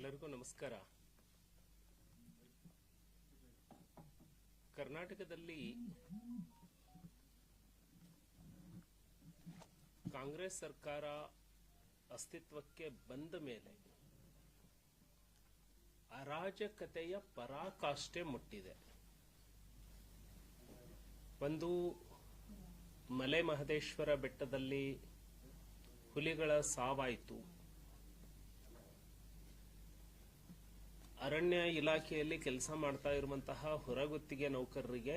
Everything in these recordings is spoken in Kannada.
ಎಲ್ಲರಿಗೂ ನಮಸ್ಕಾರ. ಕರ್ನಾಟಕದಲ್ಲಿ ಕಾಂಗ್ರೆಸ್ ಸರ್ಕಾರ ಅಸ್ತಿತ್ವಕ್ಕೆ ಬಂದ ಮೇಲೆ ಅರಾಜಕತೆಯ ಪರಾಕಾಷ್ಠೆ ಮುಟ್ಟಿದೆ. ಒಂದು ಮಲೆ ಮಹದೇಶ್ವರ ಬೆಟ್ಟದಲ್ಲಿ ಹುಲಿಗಳ ಸಾವಾಯಿತು. ಅರಣ್ಯ ಇಲಾಖೆಯಲ್ಲಿ ಕೆಲಸ ಮಾಡ್ತಾ ಇರುವಂತಹ ಹೊರಗುತ್ತಿಗೆ ನೌಕರರಿಗೆ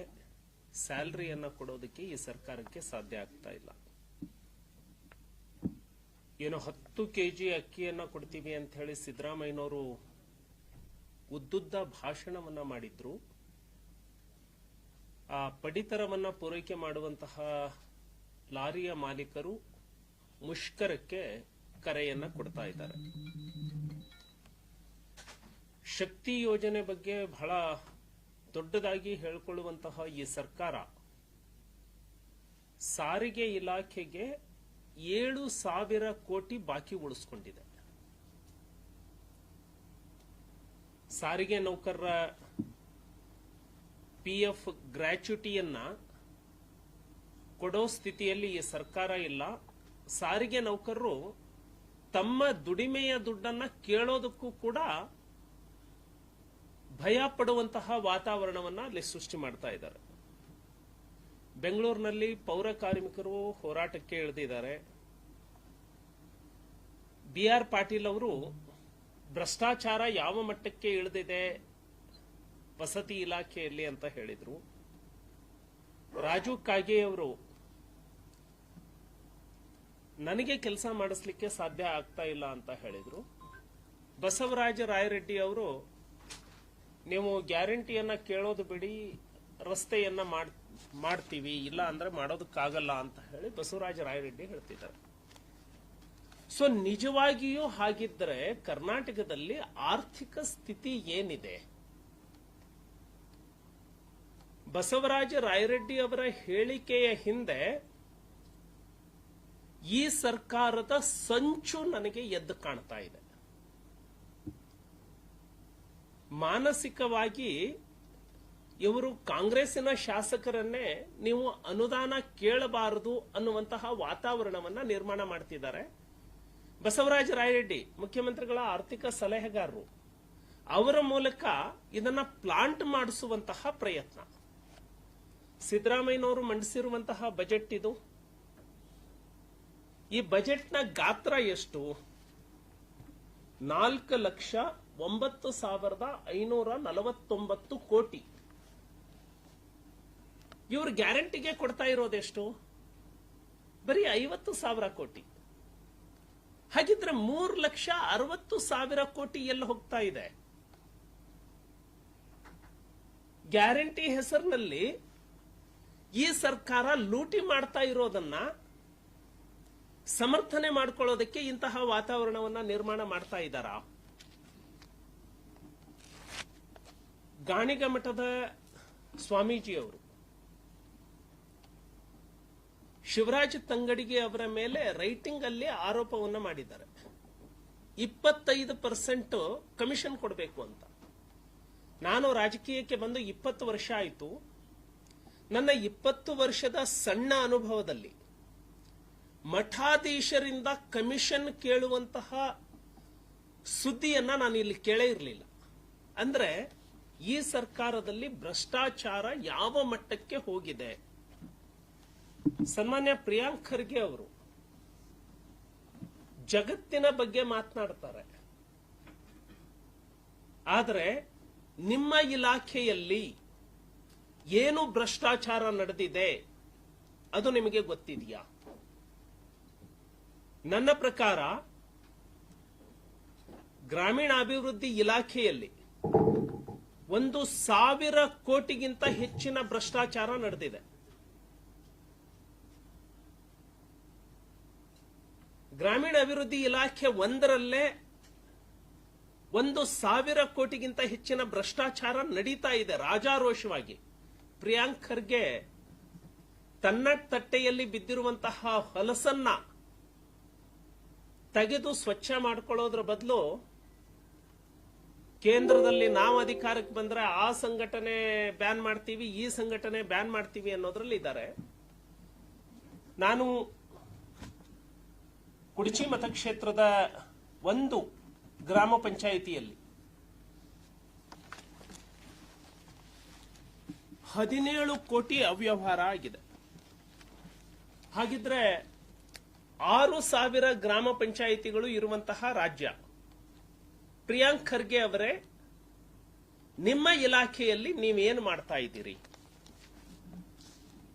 ಸ್ಯಾಲ್ರಿಯನ್ನು ಕೊಡೋದಕ್ಕೆ ಈ ಸರ್ಕಾರಕ್ಕೆ ಸಾಧ್ಯ ಆಗ್ತಾ ಇಲ್ಲ. ಏನು ಹತ್ತು ಕೆಜಿ ಅಕ್ಕಿಯನ್ನ ಕೊಡ್ತೀವಿ ಅಂತ ಹೇಳಿ ಸಿದ್ದರಾಮಯ್ಯನವರು ಉದ್ದುದ್ದ ಭಾಷಣವನ್ನ ಮಾಡಿದ್ರು. ಆ ಪಡಿತರವನ್ನ ಪೂರೈಕೆ ಮಾಡುವಂತಹ ಲಾರಿಯ ಮಾಲೀಕರು ಮುಷ್ಕರಕ್ಕೆ ಕರೆಯನ್ನ ಕೊಡ್ತಾ ಇದ್ದಾರೆ. ಶಕ್ತಿ ಯೋಜನೆ ಬಗ್ಗೆ ಬಹಳ ದೊಡ್ಡದಾಗಿ ಹೇಳಿಕೊಳ್ಳುವಂತಹ ಈ ಸರ್ಕಾರ ಸಾರಿಗೆ ಇಲಾಖೆಗೆ ಏಳು ಸಾವಿರ ಕೋಟಿ ಬಾಕಿ ಉಳಿಸ್ಕೊಂಡಿದೆ. ಸಾರಿಗೆ ನೌಕರರ ಪಿಎಫ್ ಗ್ರ್ಯಾಚ್ಯುಟಿಯನ್ನ ಕೊಡೋ ಸ್ಥಿತಿಯಲ್ಲಿ ಈ ಸರ್ಕಾರ ಇಲ್ಲ. ಸಾರಿಗೆ ನೌಕರರು ತಮ್ಮ ದುಡಿಮೆಯ ದುಡ್ಡನ್ನ ಕೇಳೋದಕ್ಕೂ ಕೂಡ ಭಯ ಪಡುವಂತಹ ವಾತಾವರಣವನ್ನ ಅಲ್ಲಿ ಸೃಷ್ಟಿ ಮಾಡ್ತಾ ಇದ್ದಾರೆ. ಬೆಂಗಳೂರಿನಲ್ಲಿ ಪೌರ ಕಾರ್ಮಿಕರು ಹೋರಾಟಕ್ಕೆ ಇಳಿದಿದ್ದಾರೆ. ಬಿ ಆರ್ ಪಾಟೀಲ್ ಅವರು, ಭ್ರಷ್ಟಾಚಾರ ಯಾವ ಮಟ್ಟಕ್ಕೆ ಇಳಿದಿದೆ, ವಸತಿ ಇಲಾಖೆಯಲ್ಲಿ ಅಂತ ಹೇಳಿದ್ರು. ರಾಜು ಕಾಗೆ ಅವರು, ನನಗೆ ಕೆಲಸ ಮಾಡಿಸ್ಲಿಕ್ಕೆ ಸಾಧ್ಯ ಆಗ್ತಾ ಇಲ್ಲ ಅಂತ ಹೇಳಿದ್ರು. ಬಸವರಾಜ ರಾಯರೆಡ್ಡಿ ಅವರು ನೀವು ಗ್ಯಾರಂಟಿಯನ್ನ ಕೇಳೋದು ಬಿಡಿ, ರಸ್ತೆಯನ್ನ ಮಾಡ್- ಮಾಡ್ತೀವಿ, ಇಲ್ಲ ಅಂದ್ರೆ ಮಾಡೋದಕ್ಕಾಗಲ್ಲ ಅಂತ ಹೇಳಿ ಬಸವರಾಜ ರಾಯರೆಡ್ಡಿ ಹೇಳ್ತಿದ್ದಾರೆ. ಸೊ ನಿಜವಾಗಿಯೂ ಹಾಗಿದ್ರೆ ಕರ್ನಾಟಕದಲ್ಲಿ ಆರ್ಥಿಕ ಸ್ಥಿತಿ ಏನಿದೆ? ಬಸವರಾಜ ರಾಯರೆಡ್ಡಿ ಅವರ ಹೇಳಿಕೆಯ ಹಿಂದೆ ಈ ಸರ್ಕಾರದ ಸಂಚು ನನಗೆ ಎದ್ದು ಕಾಣ್ತಾ ಇದೆ. ಮಾನಸಿಕವಾಗಿ ಇವರು ಕಾಂಗ್ರೆಸ್ಸಿನ ಶಾಸಕರನ್ನೇ ನೀವು ಅನುದಾನ ಕೇಳಬಾರದು ಅನ್ನುವಂತಹ ವಾತಾವರಣವನ್ನ ನಿರ್ಮಾಣ ಮಾಡ್ತಿದ್ದಾರೆ. ಬಸವರಾಜ ರಾಯರೆಡ್ಡಿ, ಮುಖ್ಯಮಂತ್ರಿಗಳ ಆರ್ಥಿಕ ಸಲಹೆಗಾರರು, ಅವರ ಮೂಲಕ ಇದನ್ನ ಪ್ಲಾಂಟ್ ಮಾಡಿಸುವಂತಹ ಪ್ರಯತ್ನ. ಸಿದ್ದರಾಮಯ್ಯನವರು ಮಂಡಿಸಿರುವಂತಹ ಬಜೆಟ್ ಇದು. ಈ ಬಜೆಟ್ನ ಗಾತ್ರ ಎಷ್ಟು? ನಾಲ್ಕು ಲಕ್ಷ ಒಂಬತ್ತು ಸಾವಿರದ ಐನೂರ ನಲವತ್ತೊಂಬತ್ತು ಕೋಟಿ. ಇವರು ಗ್ಯಾರಂಟಿಗೆ ಕೊಡ್ತಾ ಇರೋದೆಷ್ಟು? ಬರೀ ಐವತ್ತು ಸಾವಿರ ಕೋಟಿ. ಹಾಗಿದ್ರೆ ಮೂರು ಲಕ್ಷ ಅರವತ್ತು ಸಾವಿರ ಕೋಟಿ ಎಲ್ಲಿ ಹೋಗ್ತಾ ಇದೆ? ಗ್ಯಾರಂಟಿ ಹೆಸರಿನಲ್ಲಿ ಈ ಸರ್ಕಾರ ಲೂಟಿ ಮಾಡ್ತಾ ಇರೋದನ್ನ ಸಮರ್ಥನೆ ಮಾಡ್ಕೊಳ್ಳೋದಕ್ಕೆ ಇಂತಹ ವಾತಾವರಣವನ್ನ ನಿರ್ಮಾಣ ಮಾಡ್ತಾ ಇದ್ದಾರಾ? ಗಾಣಿಗ ಮಠದ ಸ್ವಾಮೀಜಿಯವರು ಶಿವರಾಜ್ ತಂಗಡಿಗೆ ಅವರ ಮೇಲೆ ರೈಟಿಂಗ್ ಅಲ್ಲಿ ಆರೋಪವನ್ನು ಮಾಡಿದ್ದಾರೆ. ಇಪ್ಪತ್ತೈದು ಪರ್ಸೆಂಟ್ ಕಮಿಷನ್ ಕೊಡಬೇಕು ಅಂತ. ನಾನು ರಾಜಕೀಯಕ್ಕೆ ಬಂದು ಇಪ್ಪತ್ತು ವರ್ಷ ಆಯಿತು. ನನ್ನ ಇಪ್ಪತ್ತು ವರ್ಷದ ಸಣ್ಣ ಅನುಭವದಲ್ಲಿ ಮಠಾಧೀಶರಿಂದ ಕಮಿಷನ್ ಕೇಳುವಂತಹ ಸುದ್ದಿಯನ್ನ ನಾನು ಇಲ್ಲಿ ಕೇಳೇ ಇರಲಿಲ್ಲ. ಅಂದ್ರೆ ಈ ಸರ್ಕಾರದಲ್ಲಿ ಭ್ರಷ್ಟಾಚಾರ ಯಾವ ಮಟ್ಟಕ್ಕೆ ಹೋಗಿದೆ? ಸನ್ಮಾನ್ಯ ಪ್ರಿಯಾಂಕ್ ಖರ್ಗೆ ಅವರು ಜಗತ್ತಿನ ಬಗ್ಗೆ ಮಾತನಾಡ್ತಾರೆ. ಆದರೆ ನಿಮ್ಮ ಇಲಾಖೆಯಲ್ಲಿ ಏನು ಭ್ರಷ್ಟಾಚಾರ ನಡೆದಿದೆ ಅದು ನಿಮಗೆ ಗೊತ್ತಿದೆಯಾ? ನನ್ನ ಪ್ರಕಾರ ಗ್ರಾಮೀಣಾಭಿವೃದ್ಧಿ ಇಲಾಖೆಯಲ್ಲಿ ಒಂದು ಸಾವಿರ ಕೋಟಿಗಿಂತ ಹೆಚ್ಚಿನ ಭ್ರಷ್ಟಾಚಾರ ನಡೆದಿದೆ. ಗ್ರಾಮೀಣ ಅಭಿವೃದ್ಧಿ ಇಲಾಖೆ ಒಂದರಲ್ಲೇ ಒಂದು ಸಾವಿರ ಕೋಟಿಗಿಂತ ಹೆಚ್ಚಿನ ಭ್ರಷ್ಟಾಚಾರ ನಡೀತಾ ಇದೆ ರಾಜಾರೋಷವಾಗಿ. ಪ್ರಿಯಾಂಕ್ ಖರ್ಗೆ ತನ್ನ ತಟ್ಟೆಯಲ್ಲಿ ಬಿದ್ದಿರುವಂತಹ ಹೊಲಸನ್ನ ತೆಗೆದು ಸ್ವಚ್ಛ ಮಾಡಿಕೊಳ್ಳೋದ್ರ ಬದಲು ಕೇಂದ್ರದಲ್ಲಿ ನಾವು ಅಧಿಕಾರಕ್ಕೆ ಬಂದ್ರೆ ಆ ಸಂಘಟನೆ ಬ್ಯಾನ್ ಮಾಡ್ತೀವಿ, ಈ ಸಂಘಟನೆ ಬ್ಯಾನ್ ಮಾಡ್ತೀವಿ ಅನ್ನೋದ್ರಲ್ಲಿ ಇದ್ದಾರೆ. ನಾನು ಕುಡಚಿ ಮತಕ್ಷೇತ್ರದ ಒಂದು ಗ್ರಾಮ ಪಂಚಾಯಿತಿಯಲ್ಲಿ ಹದಿನೇಳು ಕೋಟಿ ಅವ್ಯವಹಾರ ಆಗಿದೆ. ಹಾಗಿದ್ರೆ ಆರು ಸಾವಿರ ಗ್ರಾಮ ಪಂಚಾಯಿತಿಗಳು ಇರುವಂತಹ ರಾಜ್ಯ. ಪ್ರಿಯಾಂಕ್ ಖರ್ಗೆ ಅವರೇ, ನಿಮ್ಮ ಇಲಾಖೆಯಲ್ಲಿ ನೀವೇನು ಮಾಡ್ತಾ ಇದ್ದೀರಿ?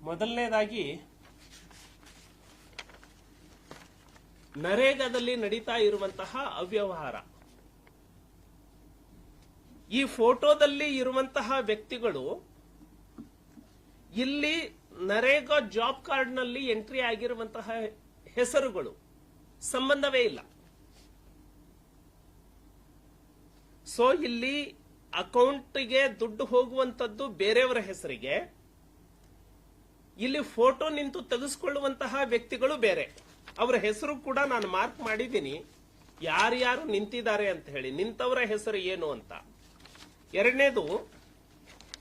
ಮೊದಲನೇದಾಗಿ, ನರೇಗಾದಲ್ಲಿ ನಡೀತಾ ಇರುವಂತಹ ಅವ್ಯವಹಾರ. ಈ ಫೋಟೋದಲ್ಲಿ ಇರುವಂತಹ ವ್ಯಕ್ತಿಗಳು ಇಲ್ಲಿ ನರೇಗಾ ಜಾಬ್ ಕಾರ್ಡ್ನಲ್ಲಿ ಎಂಟ್ರಿ ಆಗಿರುವಂತಹ ಹೆಸರುಗಳು, ಸಂಬಂಧವೇ ಇಲ್ಲ. ಸೊ ಇಲ್ಲಿ ಅಕೌಂಟ್ಗೆ ದುಡ್ಡು ಹೋಗುವಂತದ್ದು ಬೇರೆಯವರ ಹೆಸರಿಗೆ, ಇಲ್ಲಿ ಫೋಟೋ ನಿಂತು ತೆಗೆಸ್ಕೊಳ್ಳುವಂತಹ ವ್ಯಕ್ತಿಗಳು ಬೇರೆ. ಅವರ ಹೆಸರು ಕೂಡ ನಾನು ಮಾರ್ಕ್ ಮಾಡಿದ್ದೀನಿ. ಯಾರ್ಯಾರು ನಿಂತಿದ್ದಾರೆ ಅಂತ ಹೇಳಿ, ನಿಂತವರ ಹೆಸರು ಏನು ಅಂತ. ಎರಡನೇದು,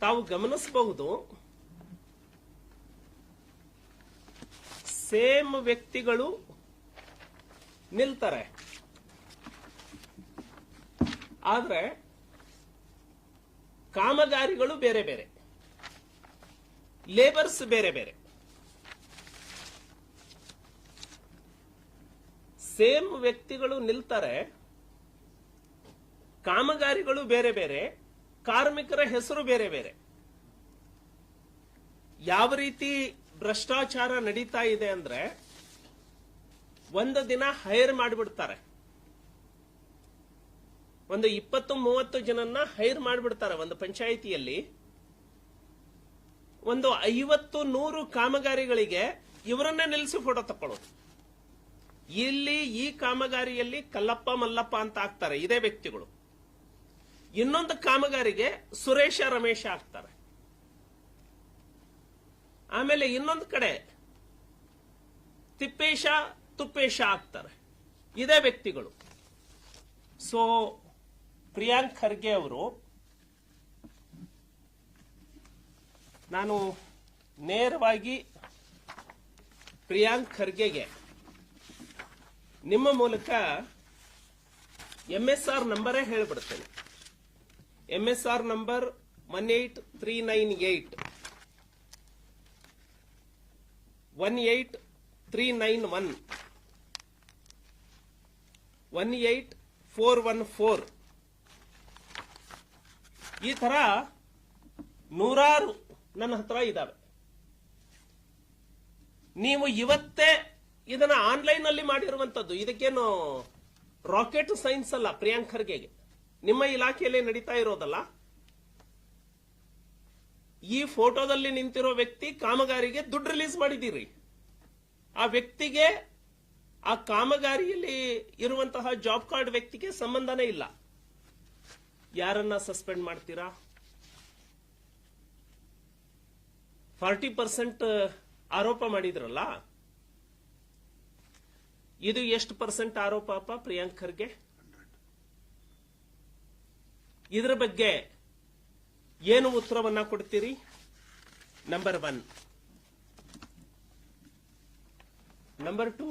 ತಾವು ಗಮನಿಸಬಹುದು, ಸೇಮ್ ವ್ಯಕ್ತಿಗಳು ನಿಲ್ತಾರೆ. ಆದ್ರೆ ಕಾಮಗಾರಿಗಳು ಬೇರೆ ಬೇರೆ. ಲೇಬರ್ಸ್ ಬೇರೆ ಬೇರೆ. ಸೇಮ್ ವ್ಯಕ್ತಿಗಳು ನಿಲ್ತಾರೆ, ಕಾಮಗಾರಿಗಳು ಬೇರೆ ಬೇರೆ, ಕಾರ್ಮಿಕರ ಹೆಸರು ಬೇರೆ ಬೇರೆ. ಯಾವ ರೀತಿ ಭ್ರಷ್ಟಾಚಾರ ನಡೀತಾ ಇದೆ ಅಂದ್ರೆ, ಒಂದು ದಿನ ಹೈರ್ ಮಾಡಿಬಿಡ್ತಾರೆ. ಒಂದು ಇಪ್ಪತ್ತು ಮೂವತ್ತು ಜನನ್ನ ಹೈರ್ ಮಾಡಿಬಿಡ್ತಾರೆ ಒಂದು ಪಂಚಾಯಿತಿಯಲ್ಲಿ. ಒಂದು ಐವತ್ತು ನೂರು ಕಾಮಗಾರಿಗಳಿಗೆ ಇವರನ್ನ ನಿಲ್ಲಿಸಿ ಫೋಟೋ ತಕ್ಕೊಳ್ಳೋದು. ಇಲ್ಲಿ ಈ ಕಾಮಗಾರಿಯಲ್ಲಿ ಕಲ್ಲಪ್ಪ ಮಲ್ಲಪ್ಪ ಅಂತ ಆಗ್ತಾರೆ, ಇದೇ ವ್ಯಕ್ತಿಗಳು. ಇನ್ನೊಂದು ಕಾಮಗಾರಿಗೆ ಸುರೇಶ ರಮೇಶ ಆಗ್ತಾರೆ. ಆಮೇಲೆ ಇನ್ನೊಂದು ಕಡೆ ತಿಪ್ಪೇಶ ತುಪ್ಪೇಶ ಆಗ್ತಾರೆ. ಇದೇ ವ್ಯಕ್ತಿಗಳು. ಸೊ ಪ್ರಿಯಾಂಕ್ ಖರ್ಗೆ ಅವರು, ನಾನು ನೇರವಾಗಿ ಪ್ರಿಯಾಂಕ್ ಖರ್ಗೆಗೆ ನಿಮ್ಮ ಮೂಲಕ ಎಂ ಎಸ್ ಆರ್ ನಂಬರೇ ಹೇಳಿಬಿಡ್ತೇನೆ. M S R number one eight three nine eight one eight three nine one one eight four one four ಈ ತರ ನೂರಾರು ನನ್ನ ಹತ್ರ ಇದ್ದಾವೆ ನೀವು ಇವತ್ತೇ ಇದನ್ನ ಆನ್ಲೈನ್ ಅಲ್ಲಿ ಮಾಡಿರುವಂತದ್ದು. ಇದಕ್ಕೇನು ರಾಕೆಟ್ ಸೈನ್ಸ್ ಅಲ್ಲ, ಪ್ರಿಯಾಂಕ್ ಖರ್ಗೆಗೆ. ನಿಮ್ಮ ಇಲಾಖೆಯಲ್ಲಿ ನಡೀತಾ ಇರೋದಲ್ಲ. ಈ ಫೋಟೋದಲ್ಲಿ ನಿಂತಿರೋ ವ್ಯಕ್ತಿ ಕಾಮಗಾರಿಗೆ ದುಡ್ಡು ರಿಲೀಸ್ ಮಾಡಿದ್ದೀರಿ. ಆ ವ್ಯಕ್ತಿಗೆ ಆ ಕಾಮಗಾರಿಯಲ್ಲಿ ಇರುವಂತಹ ಜಾಬ್ ಕಾರ್ಡ್ ವ್ಯಕ್ತಿಗೆ ಸಂಬಂಧನೇ ಇಲ್ಲ. ಯಾರನ್ನ ಸಸ್ಪೆಂಡ್ ಮಾಡ್ತೀರಾ? ಫಾರ್ಟಿ ಪರ್ಸೆಂಟ್ ಆರೋಪ ಮಾಡಿದ್ರಲ್ಲ? ಇದು ಎಷ್ಟು ಪರ್ಸೆಂಟ್ ಆರೋಪ ಅಪ್ಪ ಪ್ರಿಯಾಂಕ್ ಖರ್ಗೆ ಇದರ ಬಗ್ಗೆ ಏನು ಉತ್ತರವನ್ನ ಕೊಡ್ತೀರಿ? ನಂಬರ್ ಒನ್ ನಂಬರ್ ಟೂ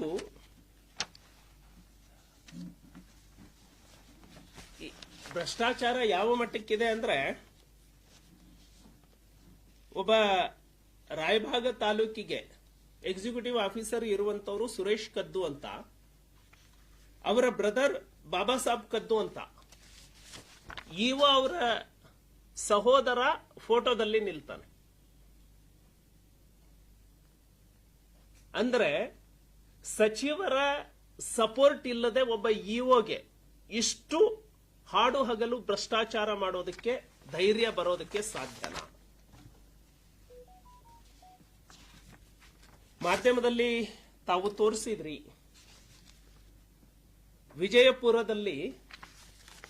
ಭ್ರಷ್ಟಾಚಾರ ಯಾವ ಮಟ್ಟಕ್ಕಿದೆ ಅಂದ್ರೆ ಒಬ್ಬ ರಾಯಭಾಗ ತಾಲೂಕಿಗೆ ಎಕ್ಸಿಕ್ಯೂಟಿವ್ ಆಫೀಸರ್ ಇರುವಂತವರು ಸುರೇಶ್ ಕದ್ದು ಅಂತ, ಅವರ ಬ್ರದರ್ ಬಾಬಾ ಸಾಬ್ ಕದ್ದು ಅಂತ. ಇವ ಅವರ ಸಹೋದರ ಫೋಟೋದಲ್ಲಿ ನಿಲ್ತಾನೆ. ಅಂದ್ರೆ ಸಚಿವರ ಸಪೋರ್ಟ್ ಇಲ್ಲದೆ ಒಬ್ಬ ಇಒಗೆ ಇಷ್ಟು ಹಾಡು ಹಗಲು ಭ್ರಷ್ಟಾಚಾರ ಮಾಡೋದಕ್ಕೆ ಧೈರ್ಯ ಬರೋದಕ್ಕೆ ಸಾಧ್ಯನಾ? ಮಾಧ್ಯಮದಲ್ಲಿ ತಾವು ತೋರಿಸಿದ್ರಿ. ವಿಜಯಪುರದಲ್ಲಿ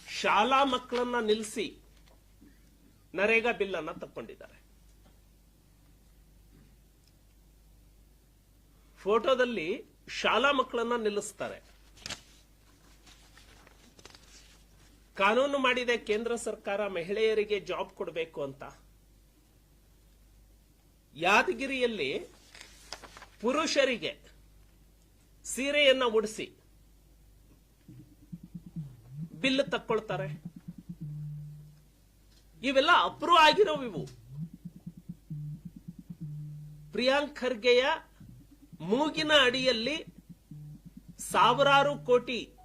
ಶಾಲಾ ಮಕ್ಕಳನ್ನ ನಿಲ್ಲಿಸಿ ನರೇಗಾ ಬಿಲ್ ಅನ್ನ ತಕ್ಕೊಂಡಿದ್ದಾರೆ. ಫೋಟೋದಲ್ಲಿ ಶಾಲಾ ಮಕ್ಕಳನ್ನ ನಿಲ್ಲಿಸ್ತಾರೆ. ಕಾನೂನು ಮಾಡಿದೆ ಕೇಂದ್ರ ಸರ್ಕಾರ ಮಹಿಳೆಯರಿಗೆ ಜಾಬ್ ಕೊಡಬೇಕು ಅಂತ. ಯಾದಗಿರಿಯಲ್ಲಿ ಪುರುಷರಿಗೆ ಸೀರೆಯನ್ನ ಉಡಿಸಿ ಬಿಲ್ ತಕ್ಕೊಳ್ತಾರೆ. ಇವೆಲ್ಲ ಅಪ್ರೂವ್ ಆಗಿರೋ ಇವು. ಪ್ರಿಯಾಂಕ್ ಖರ್ಗೆಯ ಮೂಗಿನ ಅಡಿಯಲ್ಲಿ ಸಾವಿರಾರು ಕೋಟಿ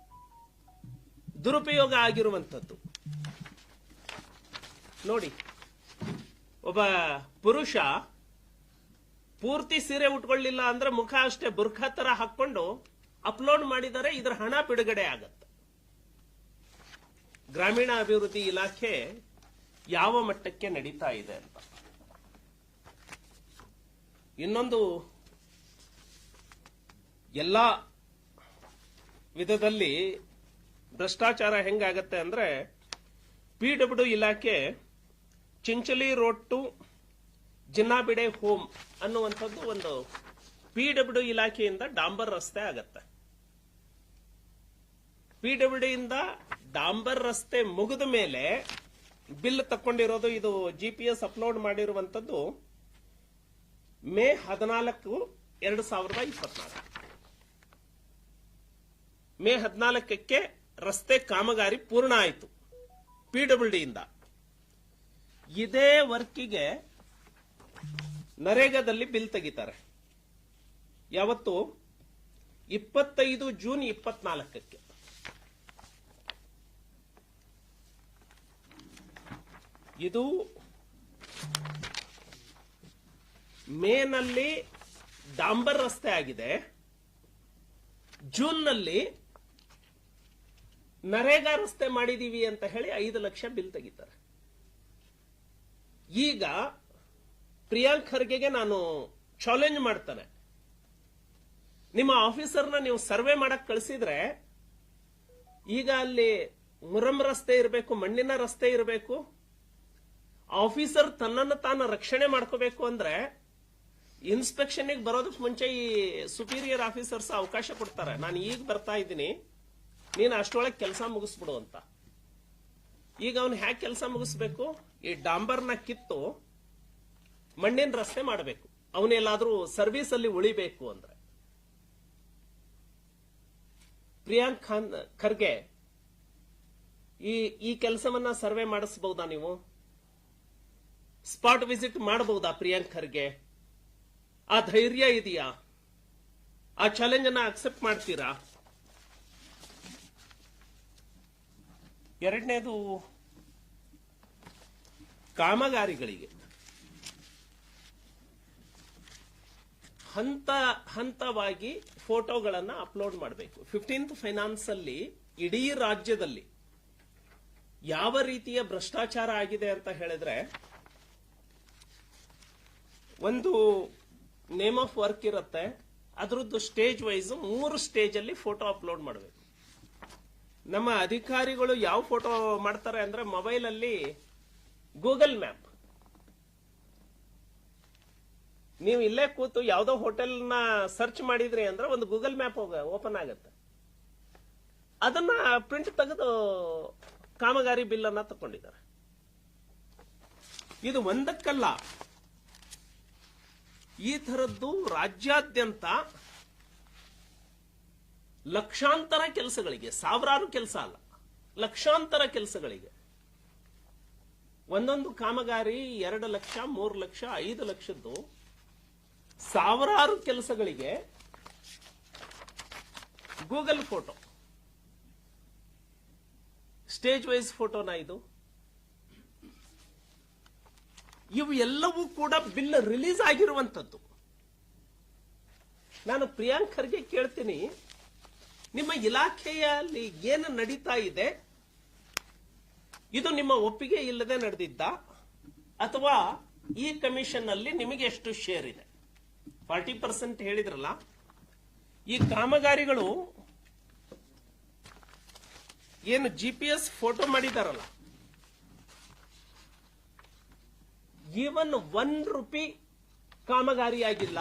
ದುರುಪಯೋಗ ಆಗಿರುವಂಥದ್ದು. ನೋಡಿ, ಒಬ್ಬ ಪುರುಷ ಪೂರ್ತಿ ಸೀರೆ ಉಟ್ಕೊಳ್ಳಿಲ್ಲ ಅಂದ್ರೆ ಮುಖ ಅಷ್ಟೇ ಬುರ್ಖಾ ತರ ಹಾಕೊಂಡು ಅಪ್ಲೋಡ್ ಮಾಡಿದರೆ ಇದರ ಹಣ ಬಿಡುಗಡೆ ಆಗತ್ತೆ. ಗ್ರಾಮೀಣ ಅಭಿವೃದ್ಧಿ ಇಲಾಖೆ ಯಾವ ಮಟ್ಟಕ್ಕೆ ನಡೀತಾ ಇದೆ ಅಂತ. ಇನ್ನೊಂದು ಎಲ್ಲ ವಿಧದಲ್ಲಿ ಭ್ರಷ್ಟಾಚಾರ ಹೆಂಗಾಗತ್ತೆ ಅಂದ್ರೆ ಪಿ ಡಬ್ಲ್ಯೂ ಇಲಾಖೆ Chinchali road to Jinnabide home ಅನ್ನುವಂಥದ್ದು ಒಂದು ಪಿ ಡಬ್ಲ್ಯೂ ಇಲಾಖೆಯಿಂದ ಡಾಂಬರ್ ರಸ್ತೆ ಆಗತ್ತೆ. ಪಿ ಡಬ್ಲ್ಯೂ ಇಂದ ಡಾಂಬರ್ ರಸ್ತೆ ಮುಗಿದ ಮೇಲೆ ಬಿಲ್ ತಕ್ಕೊಂಡಿರೋದು ಇದು ಜಿ ಪಿ ಎಸ್ ಅಪ್ಲೋಡ್ ಮಾಡಿರುವಂತದ್ದು ಮೇ ಹದಿನಾಲ್ಕು ಎರಡು ಸಾವಿರದ ಇಪ್ಪತ್ನಾಲ್ಕು. ಮೇ ಹದಿನಾಲ್ಕಕ್ಕೆ ರಸ್ತೆ ಕಾಮಗಾರಿ ಪೂರ್ಣ ಆಯಿತು. ಪಿ ಡಬ್ಲ್ಯೂ ಡಿ ಇಂದ ಇದೇ ವರ್ಕಿಗೆ ನರೇಗಾದಲ್ಲಿ ಬಿಲ್ ತೆಗಿತಾರೆ. ಯಾವತ್ತು? ಇಪ್ಪತ್ತೈದು ಜೂನ್ ಇಪ್ಪತ್ನಾಲ್ಕಕ್ಕೆ. ಇದು ಮೇನಲ್ಲಿ ಡಾಂಬರ್ ರಸ್ತೆ ಆಗಿದೆ. ಜೂನ್ನಲ್ಲಿ ನರೇಗಾ ರಸ್ತೆ ಮಾಡಿದೀವಿ ಅಂತ ಹೇಳಿ ಐದು ಲಕ್ಷ ಬಿಲ್ ತೆಗಿತಾರೆ. ಈಗ ಪ್ರಿಯಾಂಕ್ ಖರ್ಗೆಗೆ ನಾನು ಚಾಲೆಂಜ್ ಮಾಡ್ತಾನೆ. ನಿಮ್ಮ ಆಫೀಸರ್ನ ನೀವು ಸರ್ವೆ ಮಾಡಕ್ ಕಳಿಸಿದ್ರೆ ಈಗ ಅಲ್ಲಿ ಮುರಂ ರಸ್ತೆ ಇರಬೇಕು, ಮಣ್ಣಿನ ರಸ್ತೆ ಇರಬೇಕು, ಆಫೀಸರ್ ತನ್ನನ್ನು ತಾನು ರಕ್ಷಣೆ ಮಾಡ್ಕೋಬೇಕು ಅಂದ್ರೆ ಇನ್ಸ್ಪೆಕ್ಷನ್ಗೆ ಬರೋದಕ್ಕೆ ಮುಂಚೆ ಈ ಸುಪೀರಿಯರ್ ಆಫೀಸರ್ಸ್ ಅವಕಾಶ ಕೊಡ್ತಾರೆ. ನಾನು ಈಗ ಬರ್ತಾ ಇದ್ದೀನಿ. ನೀನು ಅಷ್ಟೊಳಗೆ ಕೆಲಸ ಮುಗಿಸ್ಬಿಡು ಅಂತ. ಈಗ ಅವನು ಹ್ಯಾಕ್ ಕೆಲಸ ಮುಗಿಸ್ಬೇಕು, ಈ ಡಾಂಬರ್ನ ಕಿತ್ತು ಮಣ್ಣಿನ ರಸ್ತೆ ಮಾಡಬೇಕು. ಅವನೆಲ್ಲಾದ್ರೂ ಸರ್ವಿಸ್ ಅಲ್ಲಿ ಉಳಿಬೇಕು ಅಂದ್ರೆ. ಪ್ರಿಯಾಂಕ್ ಖಾನ್, ಖರ್ಗೆ, ಈ ಈ ಕೆಲಸವನ್ನ ಸರ್ವೆ ಮಾಡಿಸಬಹುದಾ ನೀವು? ಸ್ಪಾಟ್ ವಿಸಿಟ್ ಮಾಡಬಹುದಾ ಪ್ರಿಯಾಂಕ್ ಖರ್ಗೆ? ಆ ಧೈರ್ಯ ಇದೆಯಾ? ಆ ಚಾಲೆಂಜ್ ಅನ್ನ ಅಕ್ಸೆಪ್ಟ್ ಮಾಡ್ತೀರಾ? ಎರಡನೇದು ಕಾಮಗಾರಿಗಳಿಗೆ. ಹಂತ ಹಂತವಾಗಿ ಫೋಟೋಗಳನ್ನು ಅಪ್ಲೋಡ್ ಮಾಡಬೇಕು. ಫಿಫ್ಟೀನ್ತ್ ಫೈನಾನ್ಸ್ ಅಲ್ಲಿ ಇಡೀ ರಾಜ್ಯದಲ್ಲಿ ಯಾವ ರೀತಿಯ ಭ್ರಷ್ಟಾಚಾರ ಆಗಿದೆ ಅಂತ ಹೇಳಿದ್ರೆ, ಒಂದು ನೇಮ್ ಆಫ್ ವರ್ಕ್ ಇರುತ್ತೆ, ಅದರದ್ದು ಸ್ಟೇಜ್ ವೈಸ್ ಮೂರು ಸ್ಟೇಜ್ ಅಲ್ಲಿ ಫೋಟೋ ಅಪ್ಲೋಡ್ ಮಾಡಬೇಕು. ನಮ್ಮ ಅಧಿಕಾರಿಗಳು ಯಾವ ಫೋಟೋ ಮಾಡ್ತಾರೆ ಅಂದ್ರೆ ಮೊಬೈಲ್ ಅಲ್ಲಿ ಗೂಗಲ್ ಮ್ಯಾಪ್ ನೀವು ಇಲ್ಲೇ ಕೂತು ಯಾವ್ದೋ ಹೋಟೆಲ್ನ ಸರ್ಚ್ ಮಾಡಿದ್ರಿ ಅಂದ್ರೆ ಒಂದು ಗೂಗಲ್ ಮ್ಯಾಪ್ ಓಪನ್ ಆಗುತ್ತೆ. ಅದನ್ನ ಪ್ರಿಂಟ್ ತೆಗೆದು ಕಾಮಗಾರಿ ಬಿಲ್ ಅನ್ನ ತಕೊಂಡಿದ್ದಾರೆ ಇದು ಒಂದಕ್ಕಲ್ಲ. ಈ ತರದ್ದು ರಾಜ್ಯಾದ್ಯಂತ ಲಕ್ಷಾಂತರ ಕೆಲಸಗಳಿಗೆ, ಸಾವಿರಾರು ಕೆಲಸ ಅಲ್ಲ, ಲಕ್ಷಾಂತರ ಕೆಲಸಗಳಿಗೆ. ಒಂದೊಂದು ಕಾಮಗಾರಿ ಎರಡು ಲಕ್ಷ, ಮೂರು ಲಕ್ಷ, ಐದು ಲಕ್ಷದ್ದು ಸಾವಿರಾರು ಕೆಲಸಗಳಿಗೆ ಗೂಗಲ್ ಫೋಟೋ. ಸ್ಟೇಜ್ ವೈಸ್ ಫೋಟೋನ ಇದು? ಇವೆಲ್ಲವೂ ಕೂಡ ಬಿಲ್ ರಿಲೀಸ್ ಆಗಿರುವಂತದ್ದು ನಾನು ಪ್ರಿಯಾಂಕ್ ಖರ್ಗೆ ಕೇಳ್ತೀನಿ. ನಿಮ್ಮ ಇಲಾಖೆಯಲ್ಲಿ ಏನು ನಡೀತಾ ಇದೆ? ಇದು ನಿಮ್ಮ ಒಪ್ಪಿಗೆ ಇಲ್ಲದೆ ನಡೆದಿದ್ದ? ಅಥವಾ ಈ ಕಮಿಷನ್ ಅಲ್ಲಿ ನಿಮಗೆ ಎಷ್ಟು ಶೇರ್ ಇದೆ? ಫಾರ್ಟಿ ಪರ್ಸೆಂಟ್ ಹೇಳಿದ್ರಲ್ಲ, ಈ ಕಾಮಗಾರಿಗಳು ಏನು ಜಿ ಪಿ ಎಸ್ ಫೋಟೋ ಮಾಡಿದಾರಲ್ಲ ಈವನ್ ಒನ್ ರುಪಿ ಕಾಮಗಾರಿಯಾಗಿಲ್ಲ.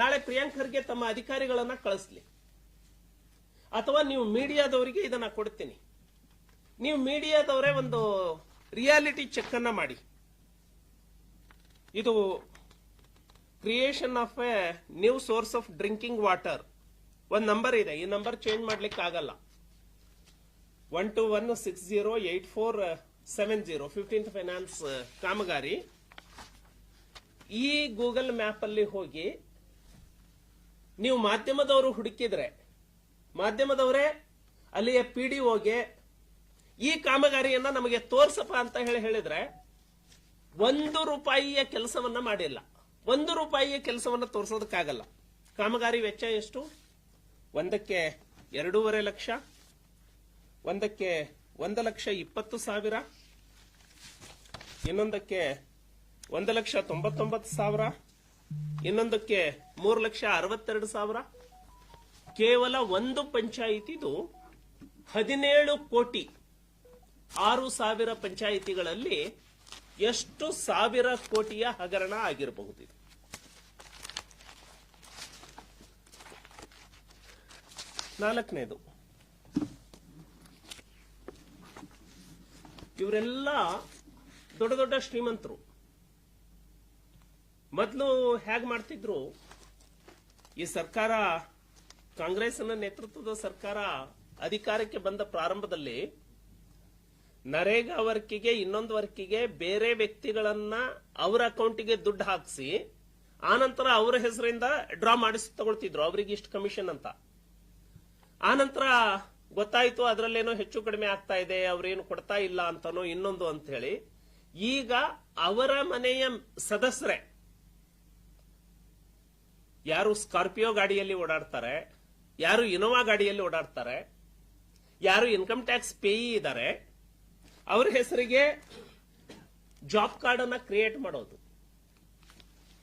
ನಾಳೆ ಪ್ರಿಯಾಂಕ್ ಖರ್ಗೆ ತಮ್ಮ ಅಧಿಕಾರಿಗಳನ್ನ ಕಳಿಸ್ಲಿ. ಅಥವಾ ನೀವು ಮೀಡಿಯಾದವರಿಗೆ ಇದನ್ನ ಕೊಡ್ತೀನಿ. ನೀವು ಮೀಡಿಯಾದವರೇ ಒಂದು ರಿಯಾಲಿಟಿ ಚೆಕ್ ಅನ್ನ ಮಾಡಿ. ಇದು creation of a new source of drinking water. ಒಂದು ನಂಬರ್ ಇದೆ. ಈ ನಂಬರ್ ಚೇಂಜ್ ಮಾಡ್ಲಿಕ್ಕೆ ಆಗಲ್ಲ. One two one six zero eight four seven zero. Fifteenth finance ಕಾಮಗಾರಿ. ಈ ಗೂಗಲ್ ಮ್ಯಾಪ್ ಅಲ್ಲಿ ಹೋಗಿ ನೀವು ಮಾಧ್ಯಮದವರು ಹುಡುಕಿದ್ರೆ, ಮಾಧ್ಯಮದವರೇ ಅಲ್ಲಿಯ ಪಿ ಡಿ ಓಗೆ ಈ ಕಾಮಗಾರಿಯನ್ನ ನಮಗೆ ತೋರ್ಸಪ್ಪ ಅಂತ ಹೇಳಿ ಹೇಳಿದ್ರೆ, ಒಂದು ರೂಪಾಯಿಯ ಕೆಲಸವನ್ನ ಮಾಡಿಲ್ಲ. ಒಂದು ರೂಪಾಯಿಯ ಕೆಲಸವನ್ನ ತೋರಿಸೋದಕ್ಕಾಗಲ್ಲ. ಕಾಮಗಾರಿ ವೆಚ್ಚ ಎಷ್ಟು? ಒಂದಕ್ಕೆ ಎರಡೂವರೆ ಲಕ್ಷ, ಒಂದಕ್ಕೆ ಒಂದು ಲಕ್ಷ ಇಪ್ಪತ್ತು ಸಾವಿರ, ಇನ್ನೊಂದಕ್ಕೆ ಒಂದು ಲಕ್ಷ ತೊಂಬತ್ತೊಂಬತ್ತು ಸಾವಿರ ಇನ್ನೊಂದಕ್ಕೆ ಮೂರು ಲಕ್ಷ ಅರವತ್ತೆರಡು ಸಾವಿರ. ಕೇವಲ ಒಂದು ಪಂಚಾಯಿತಿದು ಹದಿನೇಳು ಕೋಟಿ ಆರು ಸಾವಿರ ಪಂಚಾಯಿತಿಗಳಲ್ಲಿ ಎಷ್ಟು ಸಾವಿರ ಕೋಟಿಯ ಹಗರಣ ಆಗಿರಬಹುದು ನಾಲ್ಕನೇದು. ಇವರೆಲ್ಲ ದೊಡ್ಡ ದೊಡ್ಡ ಶ್ರೀಮಂತರು. ಮೊದಲು ಹೇಗ್ ಮಾಡ್ತಿದ್ರು? ಈ ಸರ್ಕಾರ ಕಾಂಗ್ರೆಸ್ನ ನೇತೃತ್ವದ ಸರ್ಕಾರ ಅಧಿಕಾರಕ್ಕೆ ಬಂದ ಪ್ರಾರಂಭದಲ್ಲಿ ನರೇಗಾ ವರ್ಕಿಗೆ ಇನ್ನೊಂದು ವರ್ಕಿಗೆ ಬೇರೆ ವ್ಯಕ್ತಿಗಳನ್ನ ಅವರ ಅಕೌಂಟಿಗೆ ದುಡ್ಡು ಹಾಕಿಸಿ ಆನಂತರ ಅವರ ಹೆಸರಿಂದ ಡ್ರಾ ಮಾಡಿಸಿ ತಗೊಳ್ತಿದ್ರು, ಅವರಿಗೆ ಇಷ್ಟು ಕಮಿಷನ್ ಅಂತ. ಆನಂತರ ಗೊತ್ತಾಯ್ತು ಅದರಲ್ಲೇನೋ ಹೆಚ್ಚು ಕಡಿಮೆ ಆಗ್ತಾ ಇದೆ, ಅವ್ರೇನು ಕೊಡ್ತಾ ಇಲ್ಲ ಅಂತನೋ ಇನ್ನೊಂದು ಅಂತ ಹೇಳಿ ಈಗ ಅವರ ಮನೆಯ ಸದಸ್ಯರೇ ಯಾರು ಸ್ಕಾರ್ಪಿಯೋ ಗಾಡಿಯಲ್ಲಿ ಓಡಾಡ್ತಾರೆ, ಯಾರು ಇನೋವಾ ಗಾಡಿಯಲ್ಲಿ ಓಡಾಡ್ತಾರೆ, ಯಾರು ಇನ್ಕಮ್ ಟ್ಯಾಕ್ಸ್ ಪೇಯಿ ಇದ್ದಾರೆ, ಅವ್ರ ಹೆಸರಿಗೆ ಜಾಬ್ ಕಾರ್ಡ್ ಅನ್ನ ಕ್ರಿಯೇಟ್ ಮಾಡೋದು.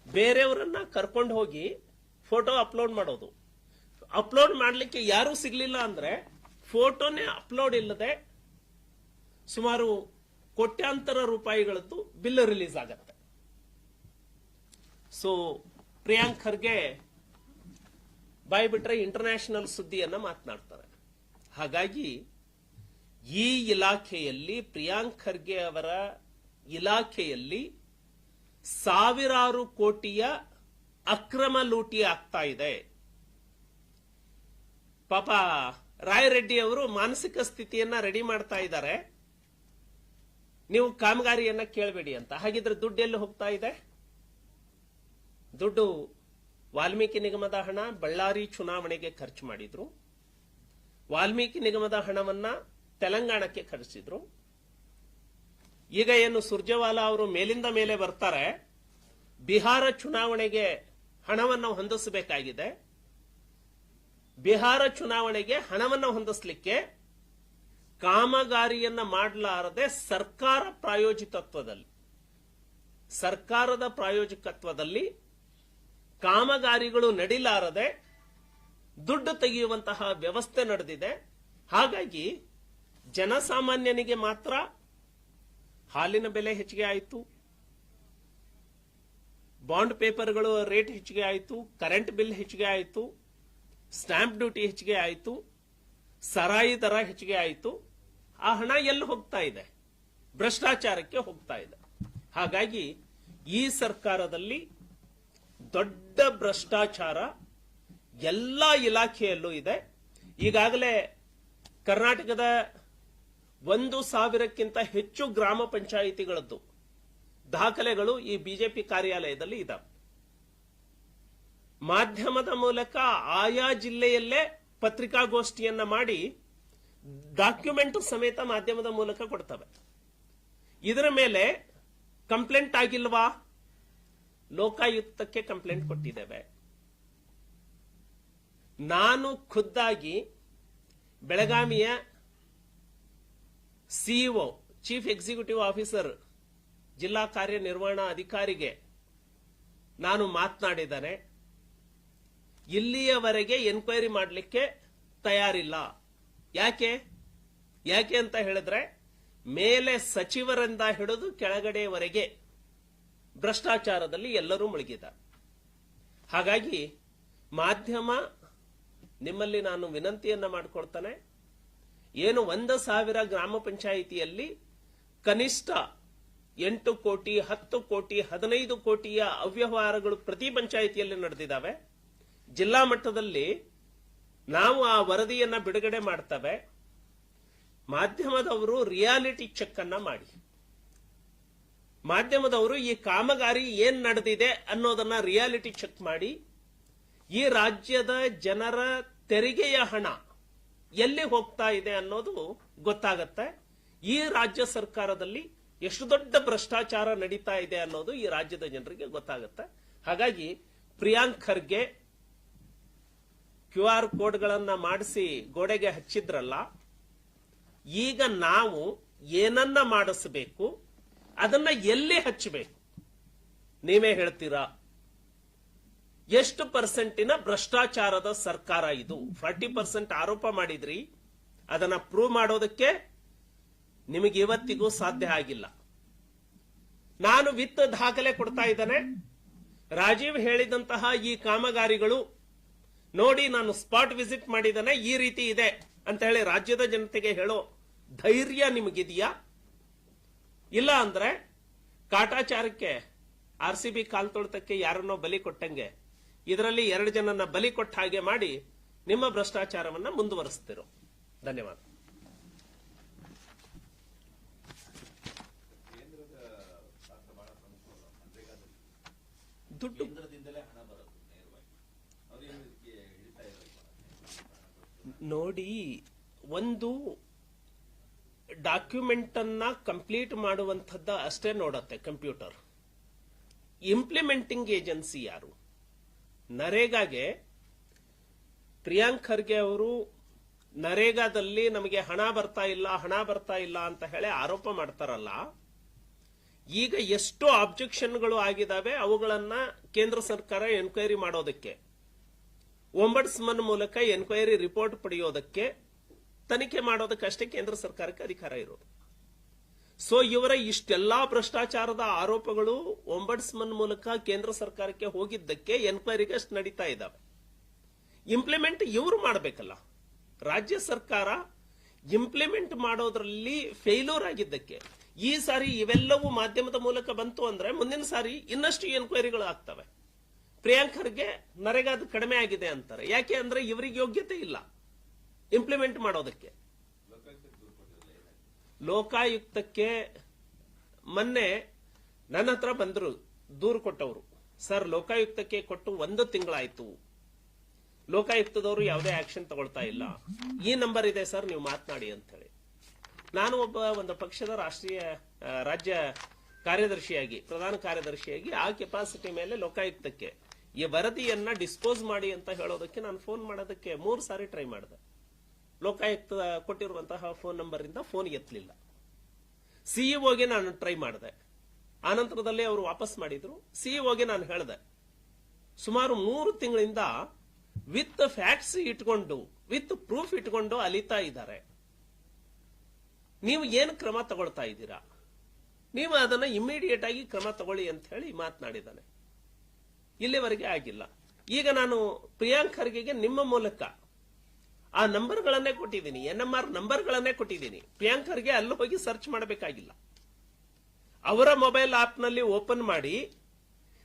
ಬೇರೆಯವರನ್ನ ಕರ್ಕೊಂಡು ಹೋಗಿ ಫೋಟೋ ಅಪ್ಲೋಡ್ ಮಾಡೋದು. ಅಪ್ಲೋಡ್ ಮಾಡಲಿಕ್ಕೆ ಯಾರು ಸಿಗ್ಲಿಲ್ಲ ಅಂದ್ರೆ ಫೋಟೋನೇ ಅಪ್ಲೋಡ್ ಇಲ್ಲದೆ ಸುಮಾರು ಕೋಟ್ಯಾಂತರ ರೂಪಾಯಿಗಳದ್ದು ಬಿಲ್ ರಿಲೀಸ್ ಆಗತ್ತೆ. ಸೊ ಪ್ರಿಯಾಂಕ್ ಖರ್ಗೆ ಬಾಯ್ ಬಿಟ್ರೆ ಇಂಟರ್ನ್ಯಾಷನಲ್ ಸುದ್ದಿಯನ್ನ ಮಾತನಾಡ್ತಾರೆ. ಹಾಗಾಗಿ ಈ ಇಲಾಖೆಯಲ್ಲಿ ಪ್ರಿಯಾಂಕ್ ಖರ್ಗೆ ಅವರ ಇಲಾಖೆಯಲ್ಲಿ ಸಾವಿರಾರು ಕೋಟಿಯ ಅಕ್ರಮ ಲೂಟಿ ಆಗ್ತಾ ಇದೆ. ಪಾಪ ರಾಯರೆಡ್ಡಿ ಅವರು ಮಾನಸಿಕ ಸ್ಥಿತಿಯನ್ನ ರೆಡಿ ಮಾಡ್ತಾ ಇದ್ದಾರೆ. ನೀವು ಕಾಮಗಾರಿಯನ್ನ ಕೇಳಬೇಡಿ ಅಂತ. ಹಾಗಿದ್ರೆ ದುಡ್ಡು ಎಲ್ಲಿ ಹೋಗ್ತಾ ಇದೆ? ದುಡ್ಡು ವಾಲ್ಮೀಕಿ ನಿಗಮದ ಹಣ ಬಳ್ಳಾರಿ ಚುನಾವಣೆಗೆ ಖರ್ಚು ಮಾಡಿದ್ರು. ವಾಲ್ಮೀಕಿ ನಿಗಮದ ಹಣವನ್ನ ತೆಲಂಗಾಣಕ್ಕೆ ಖರ್ಚಿದ್ರು ಈಗ ಏನು ಸುರ್ಜೇವಾಲಾ ಅವರು ಮೇಲಿಂದ ಮೇಲೆ ಬರ್ತಾರೆ, ಬಿಹಾರ ಚುನಾವಣೆಗೆ ಹಣವನ್ನು ಹೊಂದಿಸಬೇಕಾಗಿದೆ. ಬಿಹಾರ ಚುನಾವಣೆಗೆ ಹಣವನ್ನು ಹೊಂದಿಸಲಿಕ್ಕೆ ಕಾಮಗಾರಿಯನ್ನ ಮಾಡಲಾರದೆ ಸರ್ಕಾರ ಪ್ರಾಯೋಜಿತತ್ವದಲ್ಲಿ, ಸರ್ಕಾರದ ಪ್ರಾಯೋಜಕತ್ವದಲ್ಲಿ ಕಾಮಗಾರಿಗಳು ನಡಿಲಾರದೆ ದುಡ್ಡು ತೆಗೆಯುವಂತಹ ವ್ಯವಸ್ಥೆ ನಡೆದಿದೆ. ಹಾಗಾಗಿ ಜನಸಾಮಾನ್ಯನಿಗೆ ಮಾತ್ರ ಹಾಲಿನ ಬೆಲೆ ಹೆಚ್ಚಿಗೆ ಆಯಿತು. ಬಾಂಡ್ ಪೇಪರ್ಗಳು ರೇಟ್ ಹೆಚ್ಚಿಗೆ ಆಯಿತು. ಕರೆಂಟ್ ಬಿಲ್ ಹೆಚ್ಚಿಗೆ ಆಯಿತು. ಸ್ಟ್ಯಾಂಪ್ ಡ್ಯೂಟಿ ಹೆಚ್ಚಿಗೆ ಆಯಿತು. ಸರಾಯಿ ದರ ಹೆಚ್ಚಿಗೆ ಆಯಿತು. ಆ ಹಣ ಎಲ್ಲಿ ಹೋಗ್ತಾ ಇದೆ? ಭ್ರಷ್ಟಾಚಾರಕ್ಕೆ ಹೋಗ್ತಾ ಇದೆ. ಹಾಗಾಗಿ ಈ ಸರ್ಕಾರದಲ್ಲಿ ದೊಡ್ಡ ಭ್ರಷ್ಟಾಚಾರ ಎಲ್ಲ ಇಲಾಖೆಯಲ್ಲೂ ಇದೆ. ಈಗಾಗಲೇ ಕರ್ನಾಟಕದ ಒಂದು ಸಾವಿರಕ್ಕಿಂತ ಹೆಚ್ಚು ಗ್ರಾಮ ಪಂಚಾಯಿತಿಗಳದ್ದು ದಾಖಲೆಗಳು ಈ ಬಿಜೆಪಿ ಕಾರ್ಯಾಲಯದಲ್ಲಿ ಇದೆ ಮಾಧ್ಯಮದ ಮೂಲಕ ಆಯಾ ಜಿಲ್ಲೆಯಲ್ಲೇ ಪತ್ರಿಕಾಗೋಷ್ಠಿಯನ್ನ ಮಾಡಿ ಡಾಕ್ಯುಮೆಂಟ್ ಸಮೇತ ಮಾಧ್ಯಮದ ಮೂಲಕ ಕೊಡ್ತವೆ. ಇದರ ಮೇಲೆ ಕಂಪ್ಲೇಂಟ್ ಆಗಿಲ್ವಾ? ಲೋಕಾಯುಕ್ತಕ್ಕೆ ಕಂಪ್ಲೇಂಟ್ ಕೊಟ್ಟಿದ್ದೇವೆ. ನಾನು ಖುದ್ದಾಗಿ ಬೆಳಗಾವಿಯ ಸಿಇಒ, ಚೀಫ್ ಎಕ್ಸಿಕ್ಯೂಟಿವ್ ಆಫೀಸರ್, ಜಿಲ್ಲಾ ಕಾರ್ಯನಿರ್ವಹಣಾ ಅಧಿಕಾರಿಗೆ ನಾನು ಮಾತನಾಡಿದರೆ ಇಲ್ಲಿಯವರೆಗೆ ಎನ್ಕ್ವೈರಿ ಮಾಡಲಿಕ್ಕೆ ತಯಾರಿಲ್ಲ. ಯಾಕೆ? ಯಾಕೆ ಅಂತ ಹೇಳಿದ್ರೆ, ಮೇಲೆ ಸಚಿವರಿಂದ ಹಿಡಿದು ಕೆಳಗಡೆಯವರೆಗೆ ಭ್ರಷ್ಟಾಚಾರದಲ್ಲಿ ಎಲ್ಲರೂ ಮುಳುಗಿದ್ದಾರೆ. ಹಾಗಾಗಿ ಮಾಧ್ಯಮ ನಿಮ್ಮಲ್ಲಿ ನಾನು ವಿನಂತಿಯನ್ನ ಮಾಡಿಕೊಳ್ತಾನೆ. ಏನು ಒಂದು ಸಾವಿರ ಗ್ರಾಮ ಪಂಚಾಯಿತಿಯಲ್ಲಿ ಕನಿಷ್ಠ ಎಂಟು ಕೋಟಿ, ಹತ್ತು ಕೋಟಿ, ಹದಿನೈದು ಕೋಟಿಯ ಅವ್ಯವಹಾರಗಳು ಪ್ರತಿ ಪಂಚಾಯಿತಿಯಲ್ಲಿ ನಡೆದಿದ್ದಾವೆ. ಜಿಲ್ಲಾ ಮಟ್ಟದಲ್ಲಿ ನಾವು ಆ ವರದಿಯನ್ನ ಬಿಡುಗಡೆ ಮಾಡ್ತವೆ. ಮಾಧ್ಯಮದವರು ರಿಯಾಲಿಟಿ ಚೆಕ್ ಅನ್ನ ಮಾಡಿ. ಮಾಧ್ಯಮದವರು ಈ ಕಾಮಗಾರಿ ಏನ್ ನಡೆದಿದೆ ಅನ್ನೋದನ್ನ ರಿಯಾಲಿಟಿ ಚೆಕ್ ಮಾಡಿ, ಈ ರಾಜ್ಯದ ಜನರ ತೆರಿಗೆಯ ಹಣ ಎಲ್ಲಿ ಹೋಗ್ತಾ ಇದೆ ಅನ್ನೋದು ಗೊತ್ತಾಗತ್ತೆ. ಈ ರಾಜ್ಯ ಸರ್ಕಾರದಲ್ಲಿ ಎಷ್ಟು ದೊಡ್ಡ ಭ್ರಷ್ಟಾಚಾರ ನಡೀತಾ ಇದೆ ಅನ್ನೋದು ಈ ರಾಜ್ಯದ ಜನರಿಗೆ ಗೊತ್ತಾಗುತ್ತೆ. ಹಾಗಾಗಿ ಪ್ರಿಯಾಂಕ್ ಖರ್ಗೆ ಕ್ಯೂ ಆರ್ ಕೋಡ್ಗಳನ್ನ ಮಾಡಿಸಿ ಗೋಡೆಗೆ ಹಚ್ಚಿದ್ರಲ್ಲ, ಈಗ ನಾವು ಏನನ್ನ ಮಾಡಿಸಬೇಕು ಅದನ್ನ ಎಲ್ಲಿ ಹಚ್ಚಬೇಕು. ನೀವೇ ಹೇಳ್ತೀರಾ? ಎಷ್ಟು ಪರ್ಸೆಂಟಿನ ಭ್ರಷ್ಟಾಚಾರದ ಸರ್ಕಾರ ಇದು? ಫಾರ್ಟಿ ಪರ್ಸೆಂಟ್ ಆರೋಪ ಮಾಡಿದ್ರಿ. ಅದನ್ನ ಪ್ರೂವ್ ಮಾಡೋದಕ್ಕೆ ನಿಮಗೆ ಇವತ್ತಿಗೂ ಸಾಧ್ಯ ಆಗಿಲ್ಲ. ನಾನು ವಿತ್ತ ದಾಖಲೆ ಕೊಡ್ತಾ ಇದ್ದಾನೆ. ರಾಜೀವ್ ಹೇಳಿದಂತಹ ಈ ಕಾಮಗಾರಿಗಳು ನೋಡಿ ನಾನು ಸ್ಪಾಟ್ ವಿಸಿಟ್ ಮಾಡಿದ್ದೇನೆ. ಈ ರೀತಿ ಇದೆ ಅಂತ ಹೇಳಿ ರಾಜ್ಯದ ಜನತೆಗೆ ಹೇಳೋ ಧೈರ್ಯ ನಿಮಗಿದೆಯಾ? ಇಲ್ಲ ಅಂದ್ರೆ ಕಾಟಾಚಾರಕ್ಕೆ ಆರ್ ಸಿ ಬಿ ಕಾಲ್ ತೊಳ್ತಕ್ಕೆ ಯಾರನ್ನೋ ಬಲಿ ಕೊಟ್ಟಂಗೆ ಇದರಲ್ಲಿ ಎರಡು ಜನನ್ನ ಬಲಿ ಕೊಟ್ಟ ಹಾಗೆ ಮಾಡಿ ನಿಮ್ಮ ಭ್ರಷ್ಟಾಚಾರವನ್ನ ಮುಂದುವರೆಸ್ತಿರು. ಧನ್ಯವಾದ. ದುಡ್ಡು. ನೋಡಿ ಹಣ ಬರೋದು ನೇರವಾಗಿ ಅವ್ರೇನು ಇದಕ್ಕೆ ಹಿಡಿತಾ ಇರಲ್ಲ ನೋಡಿ ಒಂದು ಡಾಕ್ಯುಮೆಂಟ್ ಅನ್ನ ಕಂಪ್ಲೀಟ್ ಮಾಡುವಂಥದ್ದು ಅಷ್ಟೇ ನೋಡತ್ತೆ ಕಂಪ್ಯೂಟರ್. ಇಂಪ್ಲಿಮೆಂಟಿಂಗ್ ಏಜೆನ್ಸಿ ಯಾರು? ನರೇಗಾಗೆ ಪ್ರಿಯಾಂಕ್ ಖರ್ಗೆ ಅವರು ನರೇಗಾದಲ್ಲಿ ನಮಗೆ ಹಣ ಬರ್ತಾ ಇಲ್ಲ, ಹಣ ಬರ್ತಾ ಇಲ್ಲ ಅಂತ ಹೇಳಿ ಆರೋಪ ಮಾಡ್ತಾರಲ್ಲ, ಈಗ ಎಷ್ಟು ಆಬ್ಜೆಕ್ಷನ್ಗಳು ಆಗಿದಾವೆ, ಅವುಗಳನ್ನ ಕೇಂದ್ರ ಸರ್ಕಾರ ಎನ್ಕ್ವೈರಿ ಮಾಡೋದಕ್ಕೆ ಒಂಬಡ್ಸ್ಮನ್ ಮೂಲಕ ಎನ್ಕ್ವೈರಿ ರಿಪೋರ್ಟ್ ಪಡೆಯೋದಕ್ಕೆ ತನಿಖೆ ಮಾಡೋದಕ್ಕಷ್ಟೇ ಕೇಂದ್ರ ಸರ್ಕಾರಕ್ಕೆ ಅಧಿಕಾರ ಇರೋದು. ಸೊ ಇವರ ಇಷ್ಟೆಲ್ಲಾ ಭ್ರಷ್ಟಾಚಾರದ ಆರೋಪಗಳು ಒಂಬಡ್ಸ್ಮನ್ ಮೂಲಕ ಕೇಂದ್ರ ಸರ್ಕಾರಕ್ಕೆ ಹೋಗಿದ್ದಕ್ಕೆ ಎನ್ಕ್ವೈರಿಗೆ ಅಷ್ಟು ನಡೀತಾ ಇದ್ದಾವೆ ಇಂಪ್ಲಿಮೆಂಟ್ ಇವರು ಮಾಡಬೇಕಲ್ಲ. ರಾಜ್ಯ ಸರ್ಕಾರ ಇಂಪ್ಲಿಮೆಂಟ್ ಮಾಡೋದ್ರಲ್ಲಿ ಫೇಲ್ಯೂರ್ ಆಗಿದ್ದಕ್ಕೆ. ಈ ಸಾರಿ ಇವೆಲ್ಲವೂ ಮಾಧ್ಯಮದ ಮೂಲಕ ಬಂತು ಅಂದ್ರೆ ಮುಂದಿನ ಸಾರಿ ಇನ್ನಷ್ಟು ಎನ್ಕ್ವೈರಿಗಳು ಆಗ್ತವೆ. ಪ್ರಿಯಾಂಕರ್ಗೆ ನರೇಗಾದ ಕಡಿಮೆ ಆಗಿದೆ ಅಂತಾರೆ. ಯಾಕೆ ಅಂದ್ರೆ ಇವರಿಗೆ ಯೋಗ್ಯತೆ ಇಲ್ಲ. ಇಂಪ್ಲಿಮೆಂಟ್ ಮಾಡೋದಕ್ಕೆ. ಲೋಕಾಯುಕ್ತಕ್ಕೆ ಮೊನ್ನೆ ನನ್ನ ಹತ್ರ ಬಂದರು, ದೂರು ಕೊಟ್ಟವರು. ಸರ್, ಲೋಕಾಯುಕ್ತಕ್ಕೆ ಕೊಟ್ಟು ಒಂದು ತಿಂಗಳಾಯ್ತು. ಲೋಕಾಯುಕ್ತದವರು ಯಾವುದೇ ಆಕ್ಷನ್ ತಗೊಳ್ತಾ ಇಲ್ಲ. ಈ ನಂಬರ್ ಇದೆ, ಸರ್, ನೀವು ಮಾತನಾಡಿ ಅಂತ ಹೇಳಿ ನಾನು ಒಬ್ಬ ಒಂದು ಪಕ್ಷದ ರಾಷ್ಟ್ರೀಯ ರಾಜ್ಯ ಕಾರ್ಯದರ್ಶಿಯಾಗಿ, ಪ್ರಧಾನ ಕಾರ್ಯದರ್ಶಿಯಾಗಿ, ಆ ಕೆಪಾಸಿಟಿ ಮೇಲೆ ಲೋಕಾಯುಕ್ತಕ್ಕೆ ಈ ವರದಿಯನ್ನ ಡಿಸ್ಪೋಸ್ ಮಾಡಿ ಅಂತ ಹೇಳೋದಕ್ಕೆ ನಾನು ಫೋನ್ ಮಾಡೋದಕ್ಕೆ ಮೂರು ಸಾರಿ ಟ್ರೈ ಮಾಡಿದೆ. ಲೋಕಾಯುಕ್ತ ಕೊಟ್ಟಿರುವಂತಹ ಫೋನ್ ನಂಬರ್ ಇಂದ ಫೋನ್ ಎತ್ತಲಿಲ್ಲ. ಸಿಇಒಗೆ ನಾನು ಟ್ರೈ ಮಾಡಿದೆ. ಆನಂತರದಲ್ಲಿ ಅವರು ವಾಪಸ್ ಮಾಡಿದ್ರು. ಸಿಇಒಗೆ ನಾನು ಹೇಳಿದೆ, ಸುಮಾರು ಮೂರು ತಿಂಗಳಿಂದ ವಿತ್ ಫ್ಯಾಕ್ಟ್ಸ್ ಇಟ್ಕೊಂಡು ವಿತ್ ಪ್ರೂಫ್ ಇಟ್ಕೊಂಡು ಅಲಿತಾ ಇದ್ದಾರೆ. ನೀವು ಏನು ಕ್ರಮ ತಗೊಳ್ತಾ ಇದ್ದೀರಾ? ನೀವು ಅದನ್ನ ಇಮಿಡಿಯೇಟ್ ಆಗಿ ಕ್ರಮ ತಗೊಳ್ಳಿ ಅಂತ ಹೇಳಿ ಮಾತನಾಡಿದ್ದಾನೆ. ಇಲ್ಲಿವರೆಗೆ ಆಗಿಲ್ಲ. ಈಗ ನಾನು ಪ್ರಿಯಾಂಕ್ ಖರ್ಗೆಗೆ ನಿಮ್ಮ ಮೂಲಕ ಆ ನಂಬರ್ಗಳನ್ನೇ ಕೊಟ್ಟಿದ್ದೀನಿ ಎನ್ ಎಂ ಆರ್ ನಂಬರ್ಗಳನ್ನೇ ಕೊಟ್ಟಿದ್ದೀನಿ. ಪ್ರಿಯಾಂಕರ್ಗೆ ಅಲ್ಲಿ ಹೋಗಿ ಸರ್ಚ್ ಮಾಡಬೇಕಾಗಿಲ್ಲ. ಅವರ ಮೊಬೈಲ್ ಆಪ್ನಲ್ಲಿ ಓಪನ್ ಮಾಡಿ,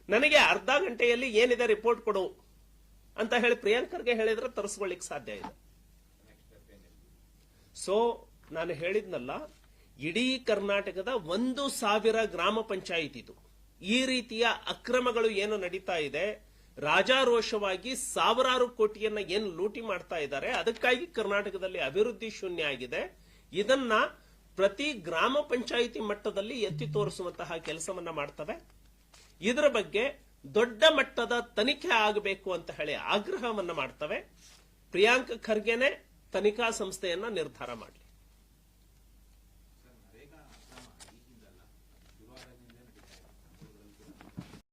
ನನಗೆ ಅರ್ಧ ಗಂಟೆಯಲ್ಲಿ ಏನಿದೆ ರಿಪೋರ್ಟ್ ಕೊಡು ಅಂತ ಹೇಳಿ ಪ್ರಿಯಾಂಕರ್ಗೆ ಹೇಳಿದ್ರೆ ತರಿಸ್ಕೊಳ್ಳಿಕ್ ಸಾಧ್ಯ ಇದೆ. ಸೊ ನಾನು ಹೇಳಿದ್ನಲ್ಲ, ಇಡೀ ಕರ್ನಾಟಕದ ಒಂದು ಸಾವಿರ ಗ್ರಾಮ ಪಂಚಾಯಿತಿ ಇದು ಈ ರೀತಿಯ ಅಕ್ರಮಗಳು ಏನು ನಡೀತಾ ಇದೆ ರಾಜಾರೋಷವಾಗಿ ಸಾವಿರಾರು ಕೋಟಿಯನ್ನ ಏನು ಲೂಟಿ ಮಾಡ್ತಾ ಇದ್ದಾರೆ, ಅದಕ್ಕಾಗಿ ಕರ್ನಾಟಕದಲ್ಲಿ ಅಭಿವೃದ್ಧಿ ಶೂನ್ಯ ಆಗಿದೆ. ಇದನ್ನ ಪ್ರತಿ ಗ್ರಾಮ ಪಂಚಾಯಿತಿ ಮಟ್ಟದಲ್ಲಿ ಎತ್ತಿ ತೋರಿಸುವಂತಹ ಕೆಲಸವನ್ನ ಮಾಡ್ತವೆ. ಇದರ ಬಗ್ಗೆ ದೊಡ್ಡ ಮಟ್ಟದ ತನಿಖೆ ಆಗಬೇಕು ಅಂತ ಹೇಳಿ ಆಗ್ರಹವನ್ನ ಮಾಡ್ತವೆ. ಪ್ರಿಯಾಂಕ್ ಖರ್ಗೆನೆ ತನಿಖಾ ಸಂಸ್ಥೆಯನ್ನ ನಿರ್ಧಾರ ಮಾಡಿ.